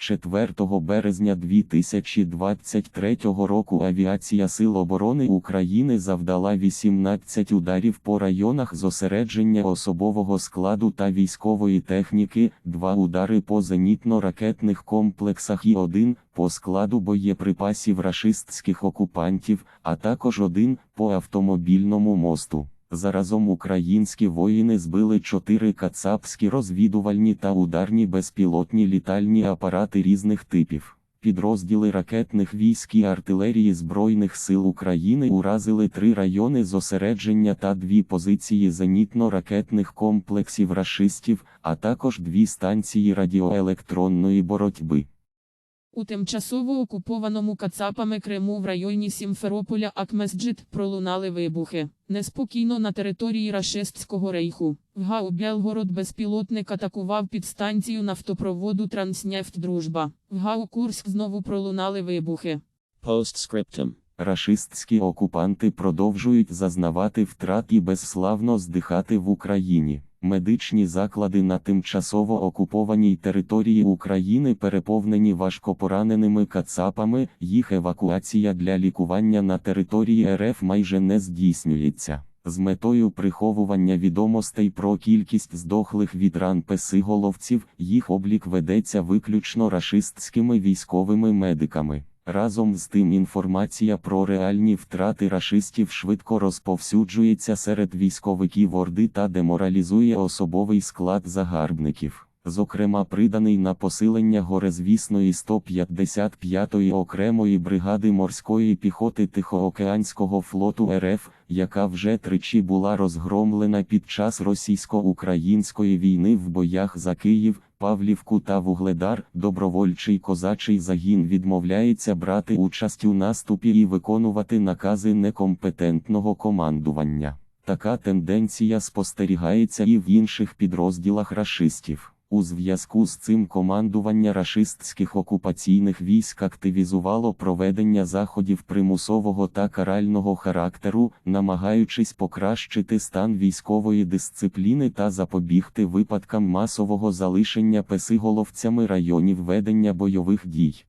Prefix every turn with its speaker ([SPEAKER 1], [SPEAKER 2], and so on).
[SPEAKER 1] 4 березня 2023 року Авіація Сил оборони України завдала 18 ударів по районах зосередження особового складу та військової техніки, 2 удари по зенітно-ракетних комплексах і 1 по складу боєприпасів рашистських окупантів, а також один по автомобільному мосту. Заразом українські воїни збили чотири кацапські розвідувальні та ударні безпілотні літальні апарати різних типів. Підрозділи ракетних військ і артилерії Збройних сил України уразили три райони зосередження та дві позиції зенітно-ракетних комплексів рашистів, а також дві станції радіоелектронної боротьби.
[SPEAKER 2] У тимчасово окупованому Кацапами Криму в районі Сімферополя Акмесджит пролунали вибухи. Неспокійно на території Рашистського рейху. В ГАУ Белгород безпілотник атакував підстанцію нафтопроводу Транснефть Дружба. В ГАУ Курськ знову пролунали вибухи.
[SPEAKER 3] Postscriptum.
[SPEAKER 1] Рашистські окупанти продовжують зазнавати втрат і безславно здихати в Україні. Медичні заклади на тимчасово окупованій території України переповнені важкопораненими кацапами, їх евакуація для лікування на території РФ майже не здійснюється. З метою приховування відомостей про кількість здохлих від ран песиголовців, їх облік ведеться виключно рашистськими військовими медиками. Разом з тим інформація про реальні втрати рашистів швидко розповсюджується серед військовиків Орди та деморалізує особовий склад загарбників. Зокрема, приданий на посилення горезвісної 155-ї окремої бригади морської піхоти Тихоокеанського флоту РФ, яка вже тричі була розгромлена під час російсько-української війни в боях за Київ, Павлівку та Вугледар, добровольчий козачий загін відмовляється брати участь у наступі і виконувати накази некомпетентного командування. Така тенденція спостерігається і в інших підрозділах рашистів. У зв'язку з цим командування рашистських окупаційних військ активізувало проведення заходів примусового та карального характеру, намагаючись покращити стан військової дисципліни та запобігти випадкам масового залишення песиголовцями районів ведення бойових дій.